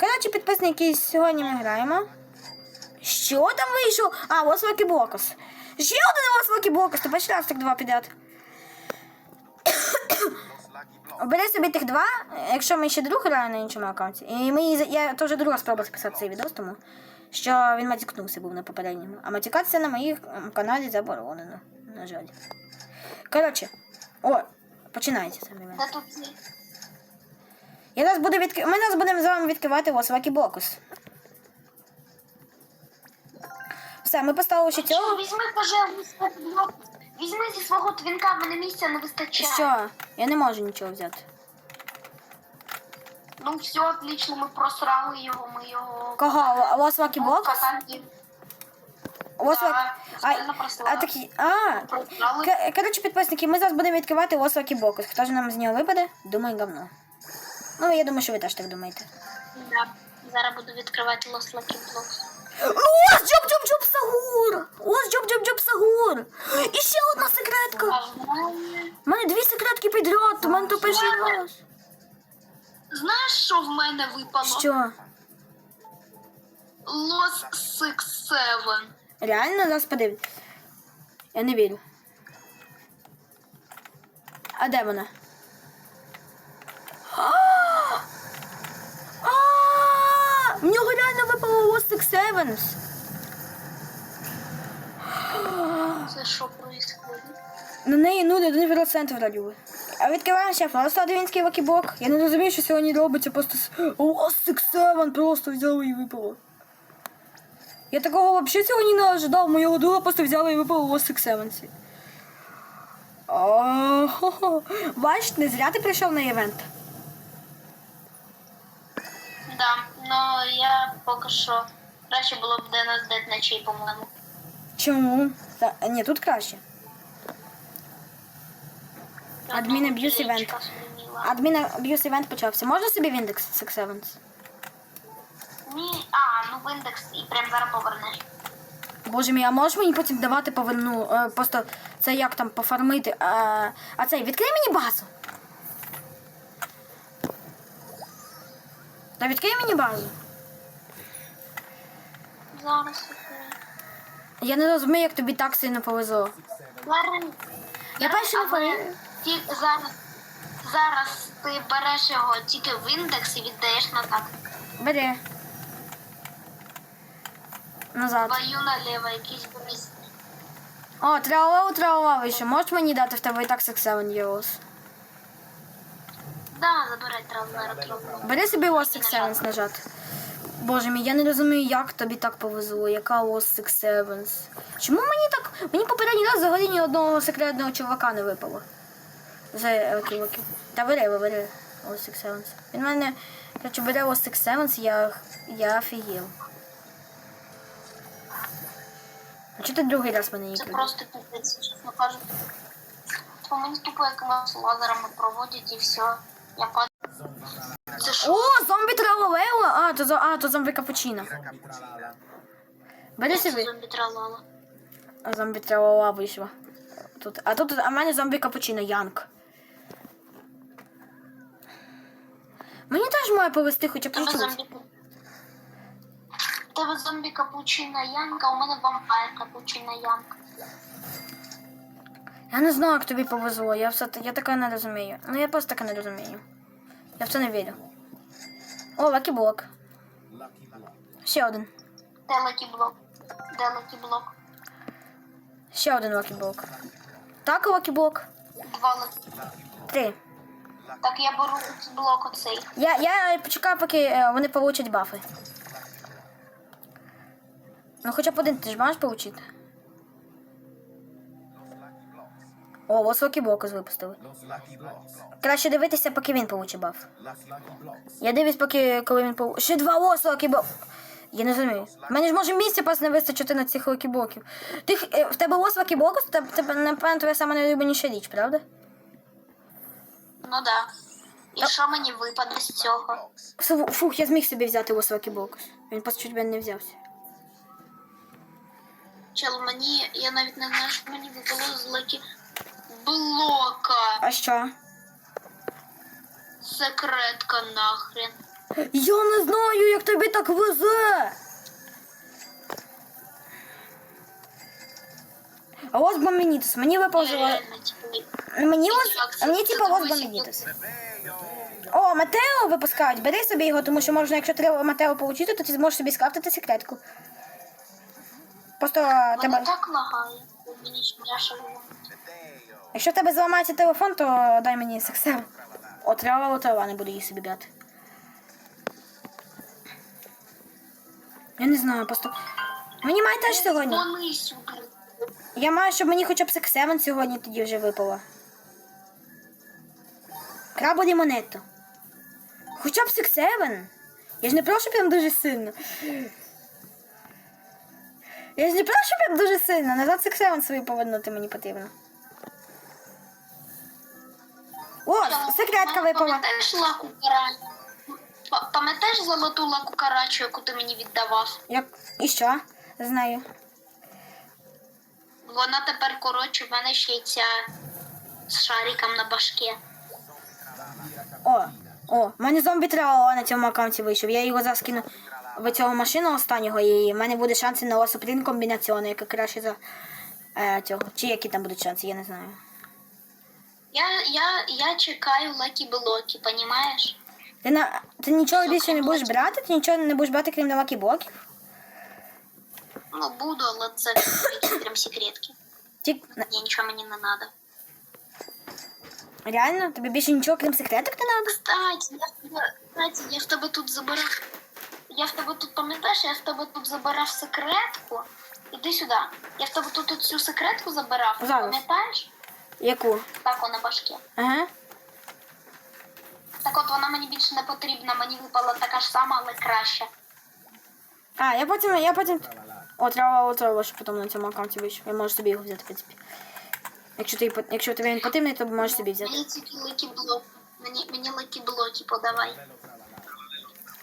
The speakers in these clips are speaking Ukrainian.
Коротше, підписники, сьогодні ми граємо. Що там вийшов? А, ось Локі Блокос. Ще один ось Локі Блокос, то перший раз так два підряд. Обери собі тих два, якщо ми ще друг грає на іншому аккаунті. І ми, я теж друга спроба записати цей відео, тому що він матікнувся був на попередньому. А матікатися на моїх каналі заборонено. На жаль. Коротше, о, починається саме. Я нас буду відк... Ми нас будемо з вами відкривати ось Лакі Блокус. Все, ми поставили ще Що, цього. візьми, пожалуйста, блок. Візьми зі свого твінка, мене місця не вистачає. Що? Я не можу нічого взяти. Ну все, отлично, ми просрали його, ми його... Кого? Ось Ну, Блокус? Да, А, а такі... А! просрали. К- Коротше, підписники, ми зараз будемо відкривати ось Блокус. Хто ж нам з нього випаде? Думаю, говно. Ну, я думаю, що ви теж так думаєте. Да. Зараз буду відкривати Lost Lucky Blocks. Ось Джоб Джоб Джоб Сагур! Ось Джоб Джоб Джоб Сагур! І ще одна секретка! У мене дві секретки підряд, у мене то перший раз. Знаєш, що в мене випало? Що? Lost Six Seven. Реально подивлюсь. Я не вірю. А де вона? А! В нього реально випало Six Sevens. Це що происходит? На неї ну, 1% вроді. А відкриваємо ще просто адвінський вакібок. Я не розумію, що сьогодні робиться. Просто с- Lost Six просто взяли і випало. Я такого взагалі сьогодні не ожидав. Моєго друга просто взяли і випало Lost Six Sevens. О, Бачиш, не зря ти прийшов на івент. Да, ну я поки що. Краще було б де нас дед ночей, по-моєму. Чому? Та, ні, тут краще. Адмін аб'юз івент. Адмін аб'юз івент почався. Можна собі в індекс Six Sevens? Ні, а, ну в індекс і прям зараз повернеш. Боже мій, а можеш мені потім давати поверну? Е, просто це як там пофармити. А, а цей, відкрий мені базу. Та відкрий мені базу. Зараз. Я не розумію, як тобі так сильно повезло. Зараз. Я перший не повинен. зараз, зараз ти береш його тільки в індекс і віддаєш назад. Бери. Назад. Бою наліво, якийсь місць. О, тралала, тралала вийшов. Можеш мені дати в тебе і так Seven Euros? Да, забирай травмера трохи. Бери собі Six Sevens нажати. Боже мій, я не розумію, як тобі так повезло, яка Lost Six Sevens. Чому мені так. Мені попередній раз взагалі ні одного секретного чувака не випало. За роки роки. Та бери, бери Lost Six Sevens. Він мене, коротше, бере Lost Six Sevens, я, я офігів. А чого ти другий раз мене не Це крив? просто піпець, чесно кажучи. По мені тупо якимось лазерами проводять і все. Я падаю. О, зомбі тралалела! А, то, а, то зомбі капучино. Бери собі. зомбі тралала. А зомбі тралала вийшла. Тут. А тут а в мене зомбі капучино Янг. Мені теж має повести хоча б Тебе чуть-чуть. зомбі. Тебе зомбі капучина Янка, у мене вампайр капучина Янка. Я не знаю, як тобі повезло. Я все я таке не розумію. Ну я просто таке не розумію. Я в це не вірю. О, лакі блок. Ще один. Де лакі блок? Де лакі блок? Ще один лакі блок. Так, лакі блок. Два лакі. Три. Так я беру блок оцей. Я, я почекаю, поки е, вони получать бафи. Ну хоча б один ти ж маєш получити. О, ось лакі блоки випустили. Краще дивитися, поки він получить баф. Я дивлюсь, поки коли він получить. Ще два ось лакі. Я не розумію. Мене ж може місця просто не вистачити на цих лакі блоків. Ти, е, в тебе ось лакі блоки, то тебе, напевно, твоя сама найулюбленіша річ, правда? Ну да. І що мені випаде з цього? Фу- Фух, я зміг собі взяти ось лакі. Він просто чуть мене не взявся. Чел, мені, я навіть не знаю, що мені випало з лакі блока. А що? Секретка нахрен. Я не знаю, як тобі так везе. А ось бомбінітус. Мені випав типу, Мені ось мені Це типа ось бомбінітус. О, Матео випускають. Бери собі його, тому що можна, якщо треба Матео отримати, то ти зможеш собі скрафтити секретку. Просто Мене тебе, так лагає. Якщо тебе зламається телефон, то дай мені сексер. Отрава, отрава, не буду її собі. Я не знаю, просто. Мені має теж сьогодні. Я маю, щоб мені хоча б секс 7 сьогодні тоді вже випало. Крабу монету. Хоча б секс 7. Я ж не прошу прям дуже сильно. Я ж не прошу прям дуже сильно. Назад секс 7 свої повернути мені потрібно. О, секретка випала. Пам'ятаєш лаку карачу? Пам'ятаєш золоту лаку карачу, яку ти мені віддавав? Як... І що? Знаю. Вона тепер коротше, в мене ще й ця з шариком на башке. О, о, в мене зомбі трава на цьому аккаунті вийшов. Я його заскину в цього машину останнього, і в мене буде шанси на осоплін комбінаційний, яка краще за е, цього. Чи які там будуть шанси, я не знаю. Я, я, я чекаю лакі блоки, понімаєш? Ти, на, ти нічого більше не будеш блоки. брати? Ти нічого не будеш брати, крім лакі блоків? Ну, буду, але це якісь прям секретки. Ті... Ні, нічого мені не треба. Реально? Тобі більше нічого, крім секреток не треба? Кстати, я в тебе, кстати, я в тебе тут забирав. Я в тебе тут, пам'ятаєш, я в тебе тут забирав секретку. Іди сюди. Я в тебе тут цю секретку забирав. Зараз. Пам'ятаєш? Яку? Так, вона башке. Ага. Так от вона мені більше не потрібна, мені випала така ж сама, але краща. А, я потім, я потім. О, треба отрава, що потім на цьому аккаунті вийшов. Я можу собі його взяти, в принципі. Якщо, ти, якщо тобі він потрібний, то можеш собі взяти. Мені тільки лакі блоки. Мені, мені лакі блоки подавай.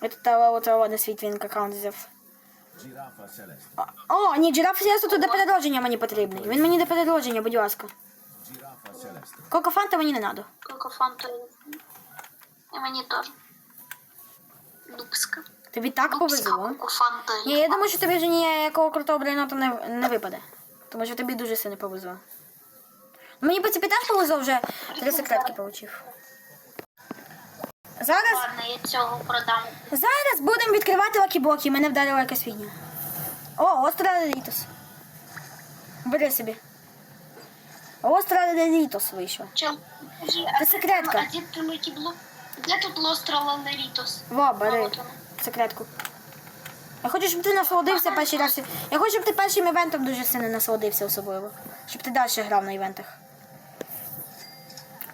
Треба отрава на свій аккаунт взяв. О, ні, джираф сіасу тут до переродження мені потрібний. Він мені до переродження, будь ласка. Кока-фанта мені не треба. Сколько фанту. І мені теж. Дубська. Тобі так Дубська повезло. кукуфанта. Ні, я думаю, що тобі вже ніякого крутого блейнота не, не випаде. Тому що тобі дуже сильно повезло. Мені по цій теж повезло вже три секретки получив. Зараз, Ладно, я цього продам. зараз будемо відкривати лакіблоки. Мене вдарила якась фігня. О, остра Дорітос. Бери собі. Остра Дорітос вийшла. Чел, Це секретка. а де ти лакі блок? Де тут Лостра Лалерітос? Во, бери секретку. Я хочу, щоб ти насолодився перший раз. Я хочу, щоб ти першим івентом дуже сильно насолодився особливо. Щоб ти далі грав на івентах.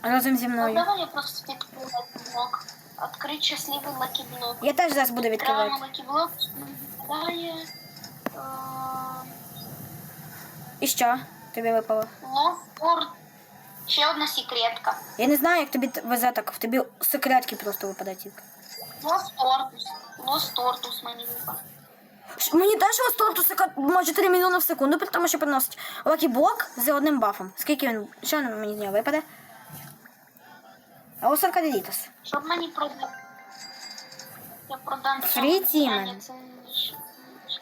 Разом зі Ну, мною. давай я просто відкрию блок. Открыть щасливий лакі блок. Я теж зараз буду відкривати. лакі блок. Дає е, І що? Тобі випало? Лофорд. Ще одна секретка. Я не знаю, як тобі т- везе так. В тобі секретки просто випадають тільки. Лос Тортус. Лос Тортус мені випав. Мені теж ось торту сека- може 3 мільйони в секунду, при тому що приносить лакіблок з одним бафом. Скільки він. Що мені з нього випаде? А ось Аркаділітос. Щоб мені продав. Я продам Free цього Demon. Аня, це ніж- ніж-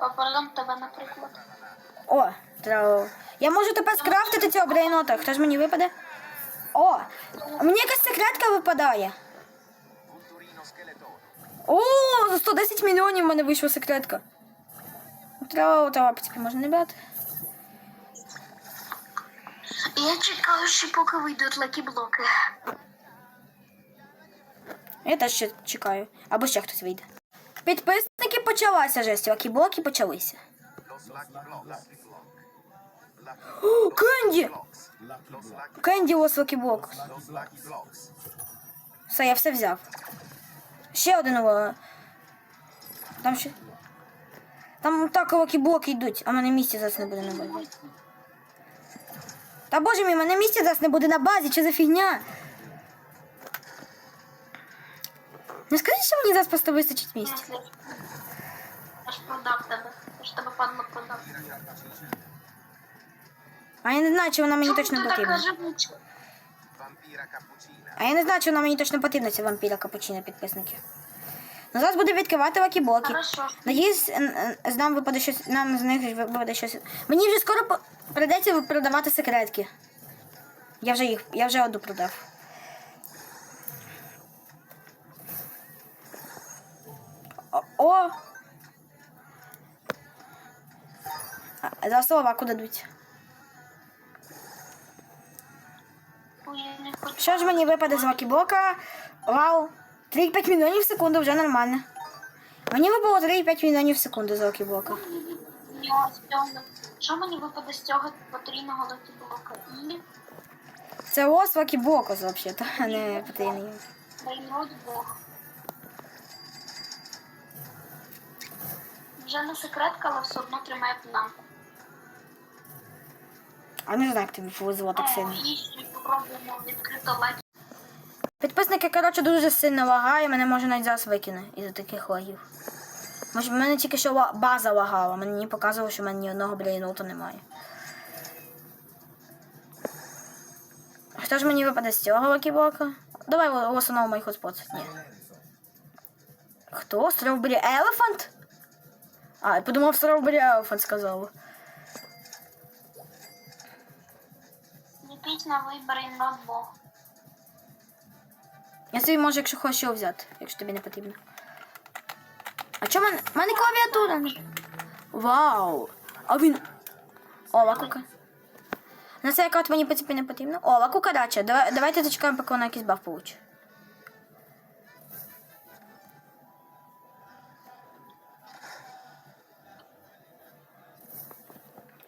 Я продам тебе, наприклад. О, треба. Я можу тепер скрафтити цього брейнота. Хто ж мені випаде? О! а Мені якась секретка випадає. О, за 110 мільйонів в мене вийшла секретка. Треба, треба, в принципі, можна не брати. Я чекаю, ще поки вийдуть лакі-блоки. Я теж чекаю. Або ще хтось вийде. Підписники почалася жесть, лакі-блоки почалися. О, Кенді! Кенді ось лакі-блок. Все, я все взяв. Ще один. Там ще. Там так лакі-блоки йдуть, а в мене місця зараз не буде на базі. Та боже мій, мене місця зараз не буде на базі, що за фігня? Не скажи, що мені зараз просто вистачить місця. Я ж продав тебе. Я ж тебе падло продав. А я не знаю, чи вона мені Чому точно ти така потрібна. живуча? А я не знаю, чи вона мені точно потрібна, ця вампіра капучино, підписники. Ну, зараз буду відкривати лакіблоки. Хорошо. Надіюсь, н- н- з нам випаде щось, нам з них випаде щось. Мені вже скоро по- прийдеться продавати секретки. Я вже їх, я вже одну продав. О! о! А, За слова куди хочу. Що ж мені випаде з лакіблока? Вау! 3,5 мільйонів в секунду вже нормально. Мені випало 3,5 мільйонів в секунду з лакіблока. Що мені випаде з цього потрійного лотіблока? І Це лос лакіблока взагалі, а не потрібний. Рейнрод Бог. Вже не секретка, але все одно тримає планку. А не знаю, як тобі повезло так сильно. І ще попробуємо відкрити лакі. Підписники, коротше, дуже сильно лагає, мене може навіть зараз викине із таких лагів. Може, в мене тільки що база лагала, мені показувало, що в мене ні одного брейноута немає. Хто ж мені випаде з цього лакіблока? Давай в основному мій хотспот. Ні. Хто? Strawberry Elephant? А, я подумав, Strawberry Elephant сказав. Ліпіть на Рейнрод Бог. Я собі можу, якщо хочеш його взяти, якщо тобі не потрібно. А чому мене? В мене клавіатура. Вау! А він. О, лакука. На цей аккаунт мені в принципі не потрібно. О, лакука дача. Давай, давайте зачекаємо, поки вона якийсь баф получить.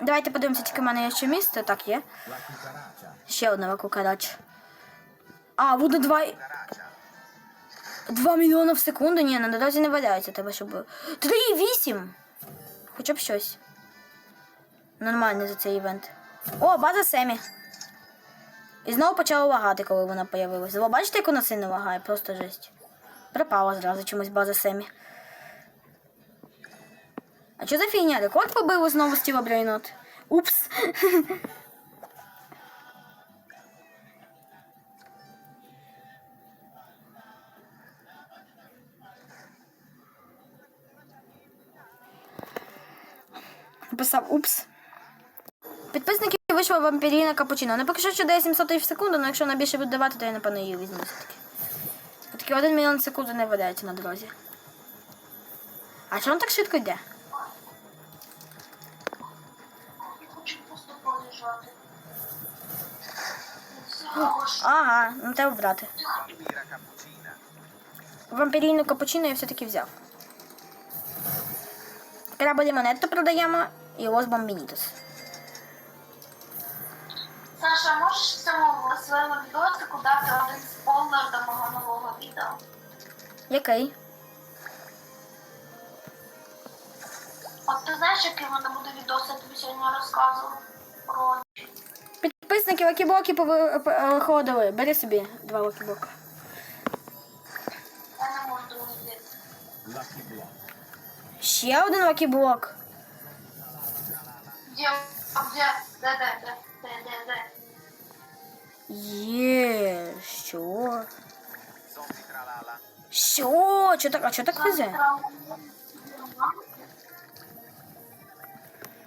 Давайте подивимося, тільки в мене є ще місце. Так, є. Ще одна лакука дача. А, буде два. Cucaracha. 2 мільйони в секунду? Ні, на дорозі не валяється тебе, щоб. 3,8! Хоча б щось. Нормально за цей івент. О, база Семі. І знову почала лагати, коли вона появилася. Ви бачите, як вона сильно лагає? Просто жесть. Пропала зразу чомусь база Семі. А що за фігня? Рекорд побили знову Стіва Брейнот. Упс. Написав упс. Підписники вийшла вампіріна капучино. Не поки що дає 700 тисяч в секунду, але якщо вона більше буде давати, то я напевно її візьму все-таки. Все-таки 1 мільйон в не видається на дорозі. А чому так швидко йде? Ага, ну треба брати. Вампірійну капучино я все-таки взяв. Краба лімонетто продаємо і лос бомбінітус. Саша, можеш в цьому своєму відосику дати один спойлер до мого нового відео? Який? От ти знаєш, який в мене буде відос, я тобі сьогодні розказував про Підписники лакіблоки повиходили. Бери собі два лакіблока. я не можу другий. Ще один лакіблок. Де, де, де, де, де, де, де, де? Є, що? Що? Чо так, а чо так везе?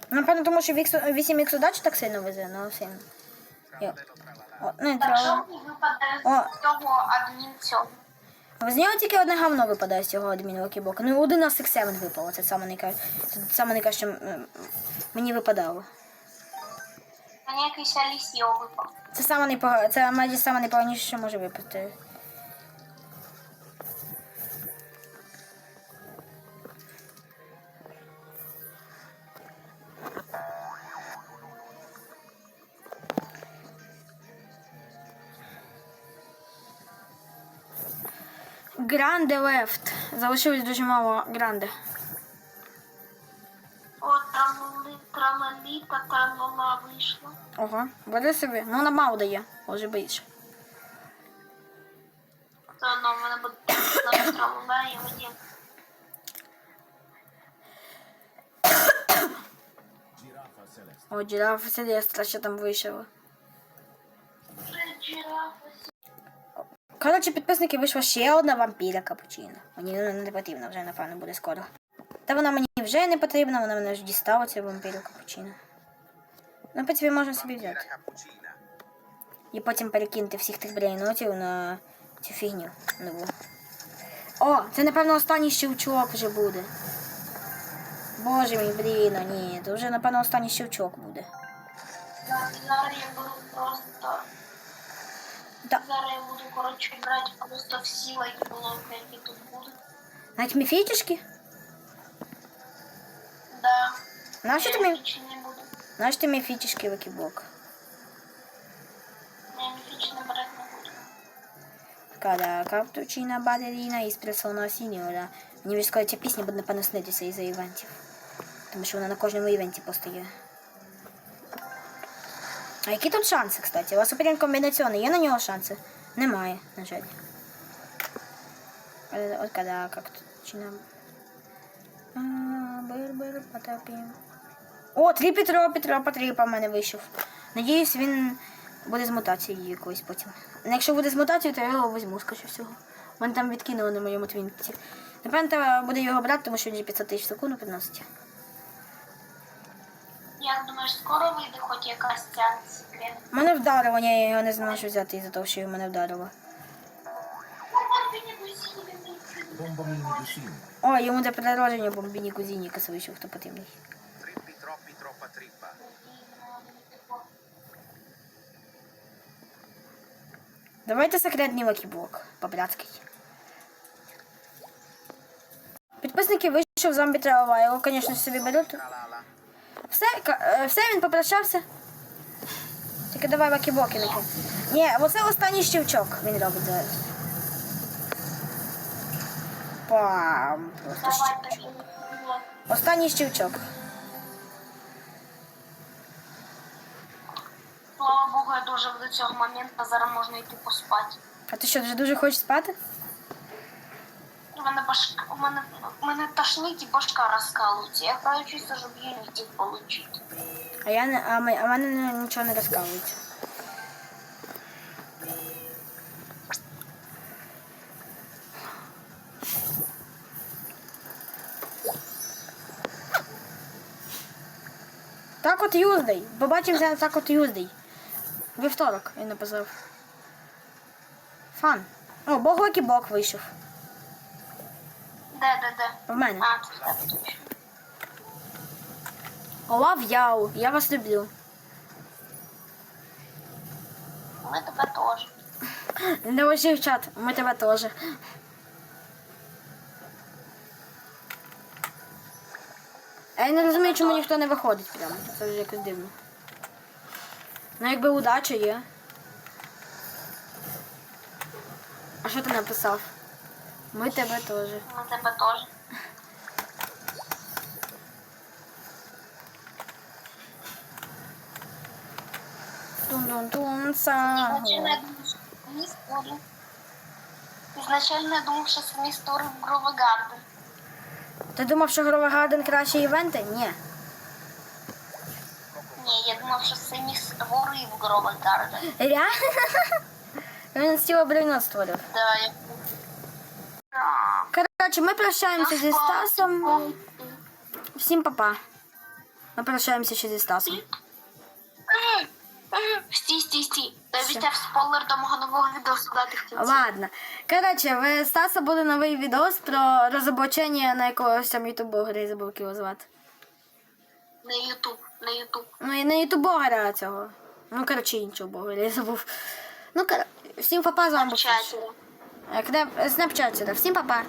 Напевно, тому що 8 ікс удач так сильно везе, ну сильно. Йо. О, не Так що треба. мені випаде О. цього адмін цього? З нього тільки одне говно випадає з цього адмінового кібока. Ну, один на 7 випало. Це саме найкраще, саме найкраще мені випадало. Мені якийсь Алісіо випав. Це саме найпога... це майже саме найпоганіше, що може випасти. Гранде лефт. Залишилось дуже мало гранде. О, тралали, тралалі та тралала вийшла. Ого, бери собі. Ну вона мало дає, може більше. Все одно в мене буде зараз тралала і celeste. О, джирафа Селестра, що там вийшло. Коротше, підписники вийшла ще одна вампіра капучино. Мені вона не потрібна вже, напевно, буде скоро. Та вона мені вже не потрібна, вона мене вже дістала цю вампіру капучино. Ну, в принципі, можна собі взяти. І потім перекинути всіх тих брейнотів на цю фігню нову. О, це напевно останній щелчок вже буде. Боже мій, блін, ні, це вже напевно останній щелчок буде. Зараз я беру просто. Да. Зараз я буду, коротше, брати просто всі лайки-блоки, які тут будуть. Навіть міфічки? Да. Нащо ти буду. Нащо ти міфічки викіблок? Я міфічні брати не буду. Когда каптучина балерина із персона сіньора. Мені вже скоро ця пісня буде напевно снитися із-за івентів. Тому що вона на кожному івенті постає. А які тут шанси, кстати? У вас суперен комбінаційний, є на нього шанси? Немає, на жаль. Е, От когда каптучина... А, Бир-бир, потопім. О, три Петро, Петро Патріпа в мене вийшов. Надіюсь, він буде з мутацією якоюсь потім. Ну, Якщо буде з мутацією, то я його візьму, скоріше всього. Мене там відкинули на моєму твінці. Напевно, буде його брати, тому що він же 500 тисяч секунд приносить. Як думаєш, скоро вийде хоч якась ця секрет? Мене вдарило, ні, я його не зможу взяти із-за того, що мене вдарило. О, йому для переродження бомбіні кузіні косовичу, хто потрібний. Давайте секретний лакіблок, по-братськи. Підписники вийшов зомбі трава, його, звісно, собі беруть. Все, е, все, він попрощався. Тільки давай лакіблоки накинь. Ні, оце останній щелчок він робить зараз. Пам. Просто тобі. Останній щелчок. Слава Богу, я дожив до цього моменту, зараз можна йти поспати. А ти що, вже дуже хочеш спати? Мене башка, у мене, мене тошнить і башка розкалується. Я хочу, щоб юнітів отримати. А я не, а, ми- а мене не- нічого не розказується. Так от Юздей. Побачимося на так от Юздей. Вівторок, він написав. Фан. О, Бог Лакі Бог вийшов. Де, де, де? В мене. А, тут тебе точно. Олав Яу, я вас люблю. Ми тебе теж. Не лишив чат, ми тебе теж. А я не розумію, чому ніхто не виходить прямо. Це вже якось дивно. Ну якби удача є. А що ти написав? Ми тебе теж. Ми тебе теж. Тун-тун-тун, Изначально я думав, що самі що самі створив Гровегарден. Ти думав, що Грова Гарден краще івенти? Ні. Ні, я думав, що самі створив Гровегарден. Реально? Він з цього блюдо створив. Да, я... Коротше, ми прощаємося зі Стасом. Всім па-па. Ми прощаємося ще зі Стасом. Стій, стій, стій. Обіцяв спойлер до мого нового відео додати в кінці. Ладно. Коротше, в Стаса буде новий відос про розоблачення на якогось там ютубогера, я забув його звати. На Ютуб, на Ютуб. Ну і на ютубогера цього. Ну, коротше, іншого богера, я забув. Ну, кор... всім па-па, з вами був. Чаті. Е, Всім па-па.